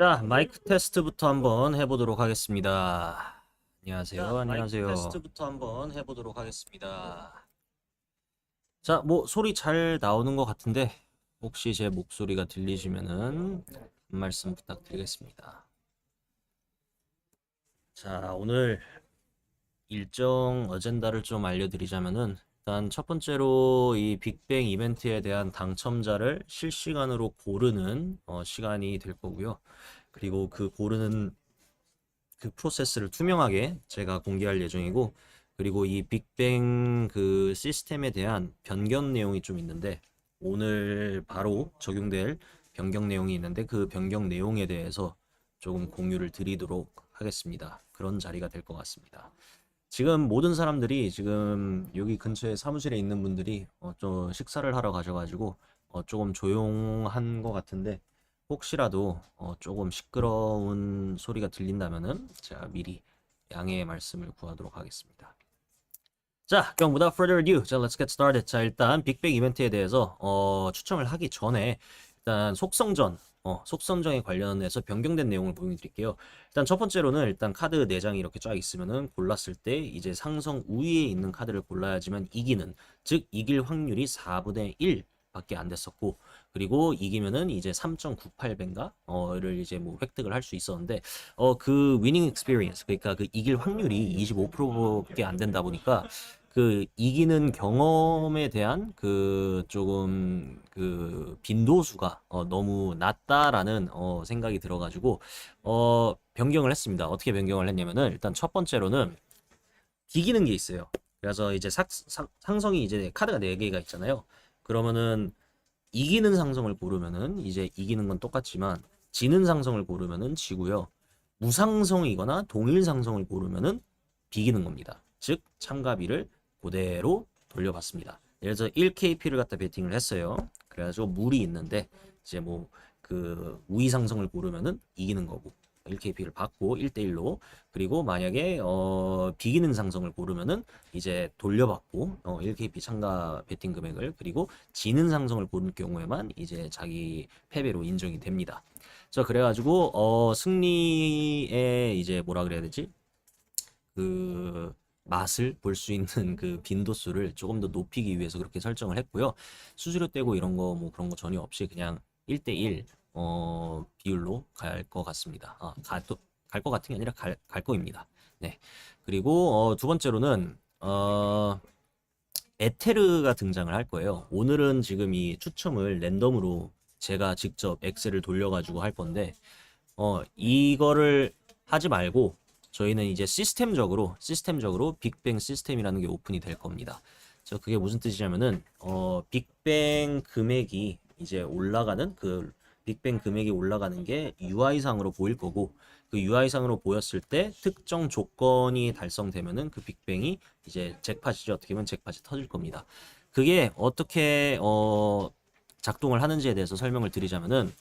자, 마이크 테스트부터 한번 해보도록 하겠습니다. 안녕하세요. 자, 안녕하세요. 마이크 테스트부터 한번 해보도록 하겠습니다. 자, 뭐 소리 잘 나오는 것 같은데 혹시 제 목소리가 들리시면은 한 말씀 부탁드리겠습니다. 자, 오늘 일정 어젠다를 좀 알려드리자면은 일단 첫 번째로 이 빅뱅 이벤트에 대한 당첨자를 실시간으로 고르는 어, 시간이 될 거고요. 그리고 그 고르는 그 프로세스를 투명하게 제가 공개할 예정이고 그리고 이 빅뱅 그 시스템에 대한 변경 내용이 좀 있는데 오늘 바로 적용될 변경 내용이 있는데 그 변경 내용에 대해서 조금 공유를 드리도록 하겠습니다. 그런 자리가 될 것 같습니다. 지금 모든 사람들이 지금 여기 근처에 사무실에 있는 분들이 어, 좀 식사를 하러 가셔가지고 어, 조금 조용한 것 같은데 혹시라도 어, 조금 시끄러운 소리가 들린다면은 제가 미리 양해의 말씀을 구하도록 하겠습니다. 자, 그럼 without further ado, 자, let's get started. 자, 일단 빅뱅 이벤트에 대해서 어, 추첨을 하기 전에 일단 속성전, 어, 속성전에 관련해서 변경된 내용을 보여 드릴게요. 일단 첫 번째로는 일단 카드 4장이 이렇게 쫙 있으면은 골랐을 때 이제 상성 우위에 있는 카드를 골라야지만 이기는, 즉 이길 확률이 4분의 1 밖에 안 됐었고 그리고 이기면은 이제 3.98배인가 어를 이제 뭐 획득을 할 수 있었는데 어 그 위닝 익스피리언스 그러니까 그 이길 확률이 25%밖에 안 된다 보니까 그 이기는 경험에 대한 그 조금 그 빈도수가 어 너무 낮다라는 어 생각이 들어가지고 어 변경을 했습니다. 어떻게 변경을 했냐면은 일단 첫 번째로는 비기는 게 있어요. 그래서 이제 삭, 상, 상성이 이제 카드가 4개가 있잖아요. 그러면은 이기는 상성을 고르면은 이제 이기는 건 똑같지만 지는 상성을 고르면은 지고요. 무상성이거나 동일 상성을 고르면은 비기는 겁니다. 즉 참가비를 그대로 돌려받습니다. 예를 들어서 1KP를 갖다 베팅을 했어요. 그래가지고 물이 있는데 이제 뭐 그 우위 상성을 고르면은 이기는 거고 1KP를 받고 1대1로 그리고 만약에 어 비기는 상성을 고르면은 이제 돌려받고 어 1KP 참가 베팅 금액을 그리고 지는 상성을 고를 경우에만 이제 자기 패배로 인정이 됩니다. 저 그래가지고 어 승리에 이제 뭐라 그래야 되지? 그 맛을 볼 수 있는 그 빈도수를 조금 더 높이기 위해서 그렇게 설정을 했고요. 수수료 떼고 이런 거 뭐 그런 거 전혀 없이 그냥 1대1 어 비율로 갈 것 같습니다. 아, 갈것 같은 게 아니라 갈, 갈 거입니다. 네. 그리고 어, 두 번째로는 어 에테르가 등장을 할 거예요. 오늘은 지금 이 추첨을 랜덤으로 제가 직접 엑셀을 돌려가지고 할 건데, 어, 이거를 하지 말고, 저희는 이제 시스템적으로, 시스템적으로 빅뱅 시스템이라는 게 오픈이 될 겁니다. 저 그게 무슨 뜻이냐면은, 어, 빅뱅 금액이 이제 올라가는, 그, 빅뱅 금액이 올라가는 게 UI상으로 보일 거고, 그 UI상으로 보였을 때 특정 조건이 달성되면은 그 빅뱅이 이제 잭팟이죠. 어떻게 보면 잭팟이 터질 겁니다. 그게 어떻게 어 작동을 하는지에 대해서 설명을 드리자면은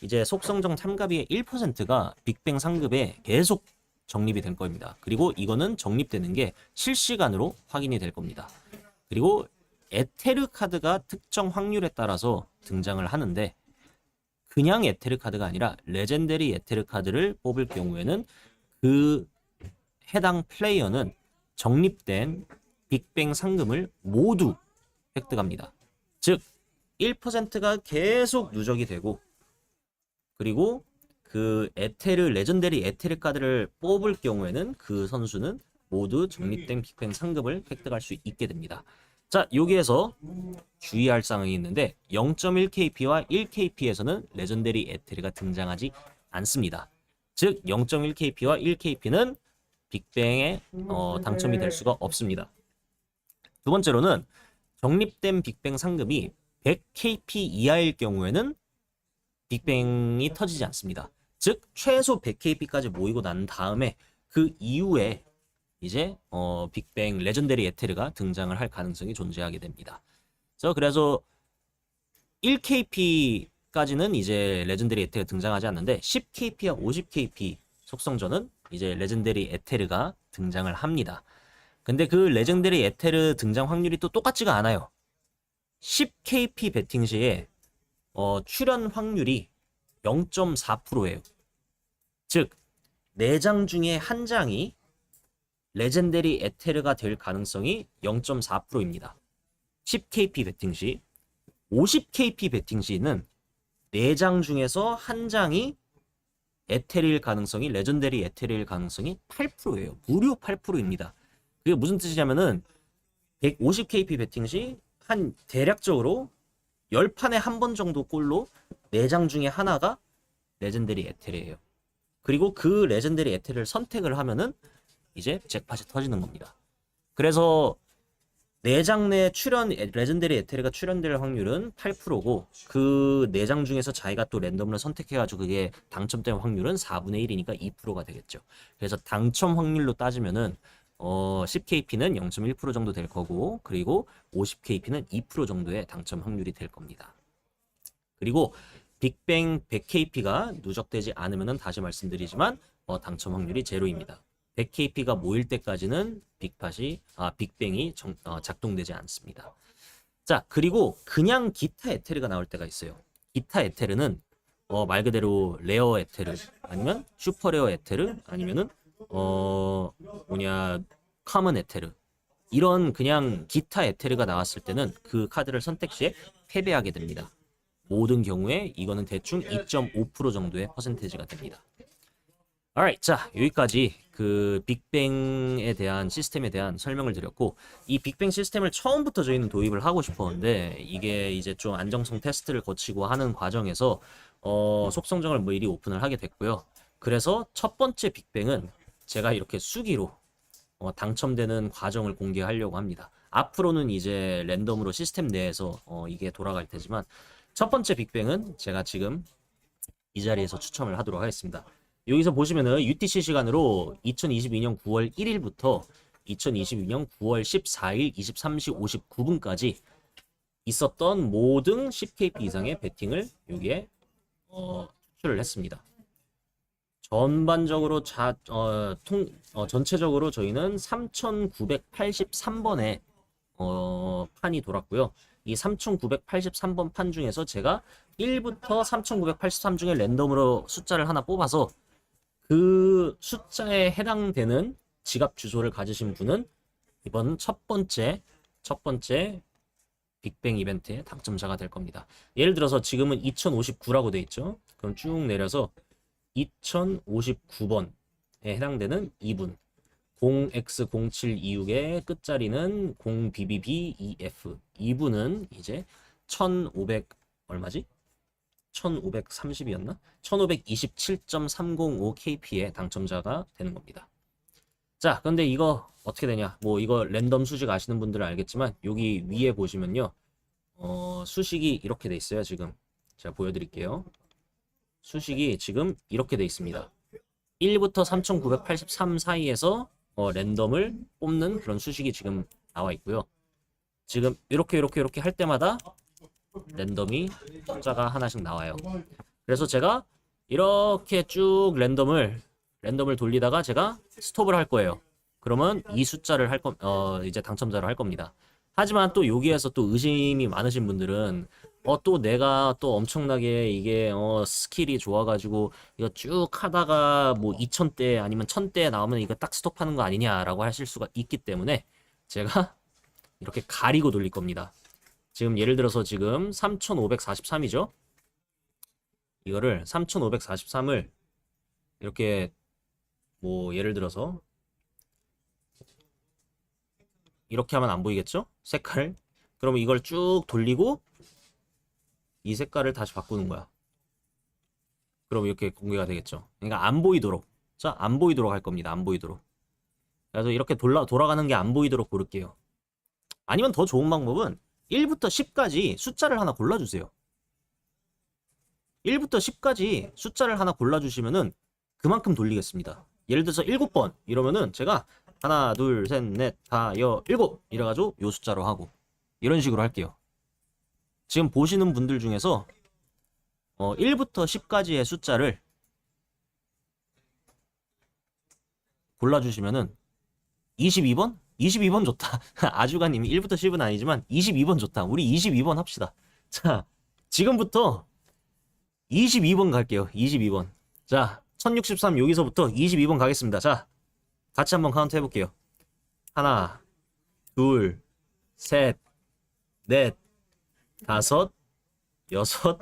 이제 속성정 참가비의 1%가 빅뱅 상급에 계속 적립이 될 겁니다. 그리고 이거는 적립되는 게 실시간으로 확인이 될 겁니다. 그리고 에테르 카드가 특정 확률에 따라서 등장을 하는데 그냥 에테르 카드가 아니라 레전데리 에테르 카드를 뽑을 경우에는 그 해당 플레이어는 적립된 빅뱅 상금을 모두 획득합니다. 즉 1%가 계속 누적이 되고 그리고 그 에테르 레전데리 에테르 카드를 뽑을 경우에는 그 선수는 모두 적립된 빅뱅 상금을 획득할 수 있게 됩니다. 자, 여기에서 주의할 사항이 있는데 0.1kp와 1kp에서는 레전데리 에테르가 등장하지 않습니다. 즉 0.1kp와 1kp는 빅뱅에 어, 당첨이 될 수가 없습니다. 두 번째로는 적립된 빅뱅 상금이 100kp 이하일 경우에는 빅뱅이 터지지 않습니다. 즉 최소 100kp까지 모이고 난 다음에 그 이후에 이제 어 빅뱅 레전데리 에테르가 등장을 할 가능성이 존재하게 됩니다. 그래서 그래서 1kp까지는 이제 레전데리 에테르가 등장하지 않는데 10kp와 50kp 속성전은 이제 레전데리 에테르가 등장을 합니다. 근데 그 레전데리 에테르 등장 확률이 또 똑같지가 않아요. 10kp 베팅 시에 어, 출연 확률이 0.4%예요. 즉, 4장 중에 한 장이 레전데리 에테르가 될 가능성이 0.4%입니다. 10kp 베팅 시 50kp 베팅 시는 4장 중에서 한 장이 에테르일 가능성이 레전데리 에테르일 가능성이 8%예요. 무려 8%입니다. 그게 무슨 뜻이냐면은 150kp 베팅 시 한 대략적으로 10판에 한 번 정도 골로 4장 중에 하나가 레전데리 에테르예요. 그리고 그 레전데리 에테르를 선택을 하면은 이제 잭팟이 터지는 겁니다. 그래서 4장 내 출연 레전데리 에테르가 출연될 확률은 8%고 그 4장 중에서 자기가 또 랜덤을 선택해 가지고 그게 당첨될 확률은 4분의 1이니까 2%가 되겠죠. 그래서 당첨 확률로 따지면은 어 10kp는 0.1% 정도 될 거고 그리고 50kp는 2% 정도의 당첨 확률이 될 겁니다. 그리고 빅뱅 100kp가 누적되지 않으면은 다시 말씀드리지만 어, 당첨 확률이 제로입니다. 100kp가 모일 때까지는 빅팟이 아 빅뱅이 정- 어, 작동되지 않습니다. 자 그리고 그냥 기타 에테르가 나올 때가 있어요. 기타 에테르는 어, 말 그대로 레어 에테르 아니면 슈퍼 레어 에테르 아니면은 어 뭐냐 카먼 에테르 이런 그냥 기타 에테르가 나왔을 때는 그 카드를 선택 시에 패배하게 됩니다. 모든 경우에 이거는 대충 2.5% 정도의 퍼센테이지가 됩니다. alright, 자 여기까지 그 빅뱅에 대한 시스템에 대한 설명을 드렸고 이 빅뱅 시스템을 처음부터 저희는 도입을 하고 싶었는데 이게 이제 좀 안정성 테스트를 거치고 하는 과정에서 어, 속성정을 뭐 미리 오픈을 하게 됐고요. 그래서 첫 번째 빅뱅은 제가 이렇게 수기로 어, 당첨되는 과정을 공개하려고 합니다. 앞으로는 이제 랜덤으로 시스템 내에서 어, 이게 돌아갈 테지만 첫 번째 빅뱅은 제가 지금 이 자리에서 추첨을 하도록 하겠습니다. 여기서 보시면은 UTC 시간으로 2022년 9월 1일부터 2022년 9월 14일 23시 59분까지 있었던 모든 10kp 이상의 베팅을 여기에 어, 추출을 했습니다. 전반적으로 자, 어, 통, 어, 전체적으로 저희는 3,983번의 어, 판이 돌았고요. 이 3,983번 판 중에서 제가 1부터 3,983 중에 랜덤으로 숫자를 하나 뽑아서 그 숫자에 해당되는 지갑 주소를 가지신 분은 이번 첫 번째 첫 번째 빅뱅 이벤트의 당첨자가 될 겁니다. 예를 들어서 지금은 2059라고 돼 있죠. 그럼 쭉 내려서 2059번에 해당되는 2분 0x0726의 끝자리는 0bbbef 2분은 이제 1500 얼마지? 1530이었나? 1527.305kp의 당첨자가 되는 겁니다. 자, 근데 이거 어떻게 되냐? 뭐 이거 랜덤 수식 아시는 분들은 알겠지만 여기 위에 보시면요. 어, 수식이 이렇게 돼 있어요, 지금. 제가 보여 드릴게요. 수식이 지금 이렇게 돼 있습니다. 1부터 3983 사이에서 어, 랜덤을 뽑는 그런 수식이 지금 나와 있고요. 지금 이렇게 이렇게 이렇게 할 때마다 랜덤이 숫자가 하나씩 나와요. 그래서 제가 이렇게 쭉 랜덤을 랜덤을 돌리다가 제가 스톱을 할 거예요. 그러면 이 숫자를 할 거, 어, 이제 당첨자로 할 겁니다. 하지만 또 여기에서 또 의심이 많으신 분들은 어, 또 내가 또 엄청나게 이게 어, 스킬이 좋아가지고 이거 쭉 하다가 뭐 2000대 아니면 1000대 나오면 이거 딱 스톱하는 거 아니냐라고 하실 수가 있기 때문에 제가 이렇게 가리고 돌릴 겁니다. 지금 예를 들어서 지금 3543이죠? 이거를 3543을 이렇게 뭐 예를 들어서 이렇게 하면 안 보이겠죠? 색깔. 그러면 이걸 쭉 돌리고 이 색깔을 다시 바꾸는 거야. 그럼 이렇게 공개가 되겠죠. 그러니까 안 보이도록. 자, 안 보이도록 할 겁니다. 안 보이도록. 그래서 이렇게 돌아, 돌아가는 게 안 보이도록 고를게요. 아니면 더 좋은 방법은 1부터 10까지 숫자를 하나 골라주세요. 1부터 10까지 숫자를 하나 골라주시면은 그만큼 돌리겠습니다. 예를 들어서 7번 이러면은 제가 하나, 둘, 셋, 넷, 다, 여, 일곱 이래가지고 요 숫자로 하고 이런 식으로 할게요. 지금 보시는 분들 중에서 어, 1부터 10까지의 숫자를 골라주시면은 22번? 22번 좋다. 아주가님이 1부터 10은 아니지만 22번 좋다. 우리 22번 합시다. 자, 지금부터 22번 갈게요. 22번. 자, 1063 여기서부터 22번 가겠습니다. 자, 같이 한번 카운트 해볼게요. 하나, 둘, 셋, 넷, 다섯, 여섯,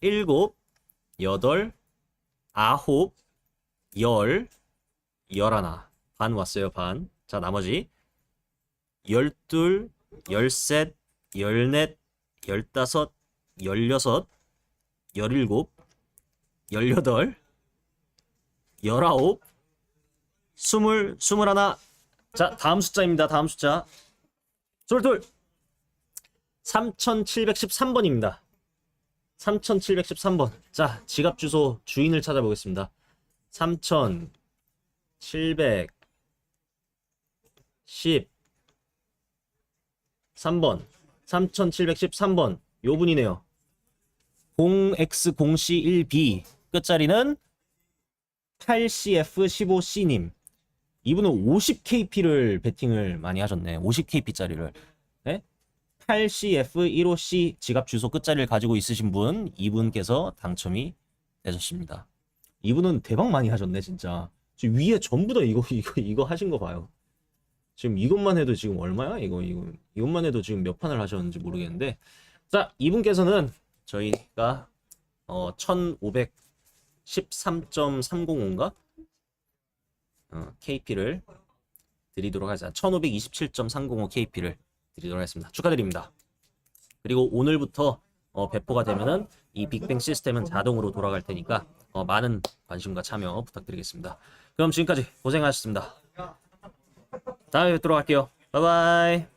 일곱, 여덟, 아홉, 열, 열하나. 반 왔어요, 반. 자, 나머지 열둘, 열셋, 열넷, 열다섯, 열여섯, 열일곱, 열여덟, 열아홉, 스물, 스물하나. 자, 다음 숫자입니다. 다음 숫자. 스물둘. 3713번입니다. 3713번. 자, 지갑 주소 주인을 찾아보겠습니다. 3713번. 3713번. 요 분이네요. 0x0c1b. 끝자리는 8cf15c님. 이분은 50kp를 베팅을 많이 하셨네. 50kp짜리를. 네? 8CF15C 지갑 주소 끝자리를 가지고 있으신 분 이분께서 당첨이 되셨습니다. 이분은 대박 많이 하셨네 진짜. 지금 위에 전부 다 이거 이거 이거 하신 거 봐요. 지금 이것만 해도 지금 얼마야? 이거 이거 이것만 해도 지금 몇 판을 하셨는지 모르겠는데 자 이분께서는 저희가 어 1513.305인가 어, KP를 드리도록 하겠습니다. 1527.305 KP를 드리도록 하겠습니다. 축하드립니다. 그리고 오늘부터 어, 배포가 되면은 이 빅뱅 시스템은 자동으로 돌아갈 테니까 어, 많은 관심과 참여 부탁드리겠습니다. 그럼 지금까지 고생하셨습니다. 다음에 뵙도록 할게요. 바이바이.